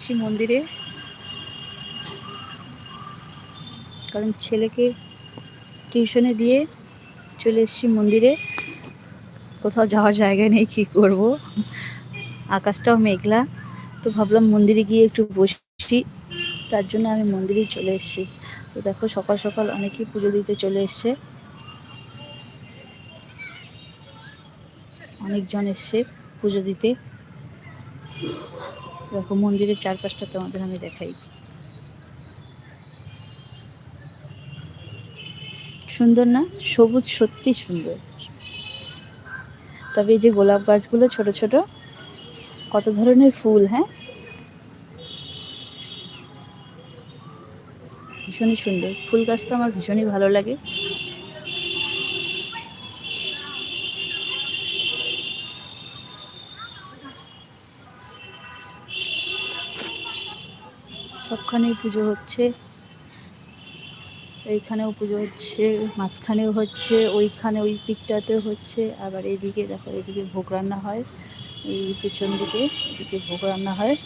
এসেছি মন্দিরে। কারণ ছেলেকে টিউশনে দিয়ে চলে এসেছি মন্দিরে। কোথাও যাওয়ার জায়গা নেই, কি করব? আকাশটাও মেঘলা। তো ভাবলাম মন্দিরে গিয়ে একটু বসি। তার জন্য আমি মন্দিরে চলে এসেছি। তো দেখো সকাল সকাল অনেকেই পুজো দিতে চলে এসছে। অনেকজন এসছে পুজো দিতে। দেখো মন্দিরের চারপাশটা তোমাদের আমি দেখাই। সুন্দর না? সবুজ সত্যি সুন্দর। তবে এই যে গোলাপ গাছগুলো ছোট ছোট, কত ধরনের ফুল হ্যাঁ? ভীষণই সুন্দর। ফুল গাছটা আমার ভীষণই ভালো লাগে। সবখানেই পুজো হচ্ছে। এইখানেও পুজো হচ্ছে, মাঝখানেও হচ্ছে, ওইখানে ওই দিকটাতেও হচ্ছে। আবার এইদিকে দেখো এদিকে ভোগ রান্না হয়। এই পেছন দিকে এদিকে ভোগ রান্না হয়।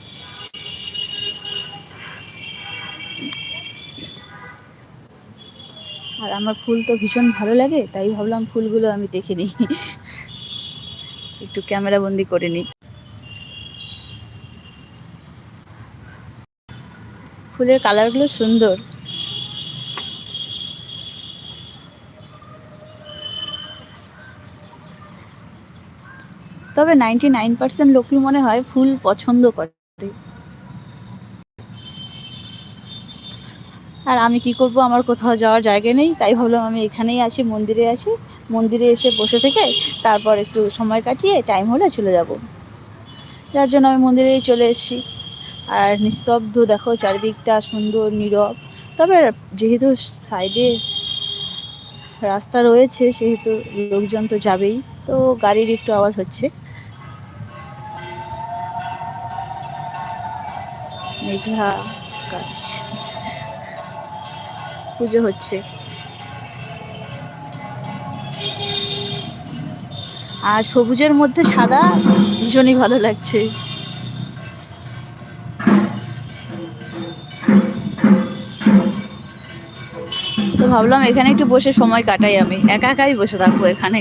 আর আমার ফুল তো ভীষণ ভালো লাগে, তাই ভাবলাম ফুলগুলো আমি দেখে নিই। একটু ক্যামেরা বন্দি করে নিই। ফুলের কালারগুলো সুন্দর। তবে নাইনটি নাইন পার্সেন্ট লোকই মনে হয় ফুল পছন্দ করে। আর আমি কি করব? আমার কোথাও যাওয়ার জায়গা নেই, তাই ভাবলাম আমি এখানেই আছি, মন্দিরে আছি। মন্দিরে এসে বসে থেকে তারপর একটু সময় কাটিয়ে টাইম হলে চলে যাব। যার জন্য আমি মন্দিরেই চলে এসেছি। আর নিস্তব্ধ, দেখো চারিদিকটা সুন্দর, নীরব। তবে যেহেতু সাইডে রাস্তা রয়েছে, সেহেতু লোকজন তো যাবেই। তো গাড়ির একটু আওয়াজ হচ্ছে। মেঘলা আকাশ। পুজো হচ্ছে। আর সবুজের মধ্যে সাদা ভীষণই ভালো লাগছে। তো ভাবলাম এখানে একটু বসে সময় কাটাই আমি। একা একাই বসে থাকব এখানে।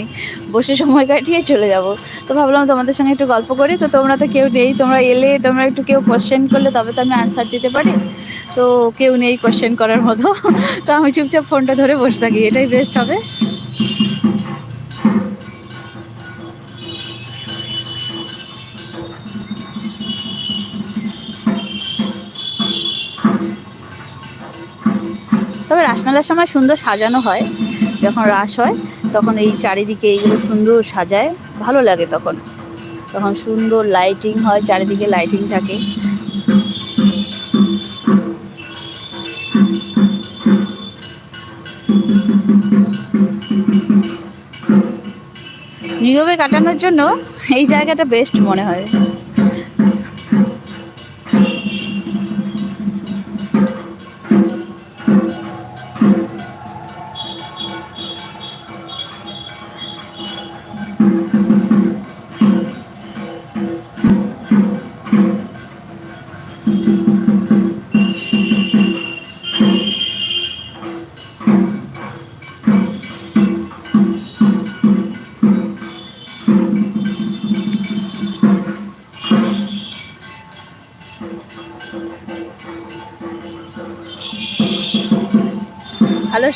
বসে সময় কাটিয়ে চলে যাব। তো ভাবলাম তোমাদের সঙ্গে একটু গল্প করি। তো তোমরা তো কেউ নেই। তোমরা এলে তোমরা একটু কেউ কোশ্চেন করলে তবে তো আমি আনসার দিতে পারি। তো কেউ নেই কোশ্চেন করার মতো। তো আমি চুপচাপ ফোনটা ধরে বসে থাকি। এটাই বেস্ট হবে। তবে রাসমেলার সময় সুন্দর সাজানো হয়। যখন রাস হয়, তখন এই চারিদিকে এইগুলো সুন্দর সাজায়। ভালো লাগে তখন। তখন সুন্দর লাইটিং হয়, চারিদিকে লাইটিং থাকে। নীরবে কাটানোর জন্য এই জায়গাটা বেস্ট মনে হয়। ভালো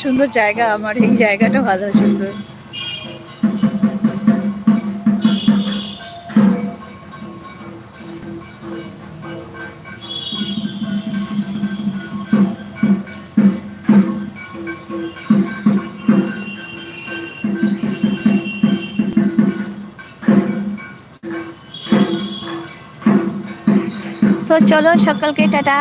সুন্দর জায়গা আমার এই জায়গাটা ভালো সুন্দর। তো চলো সকালকে টাটা।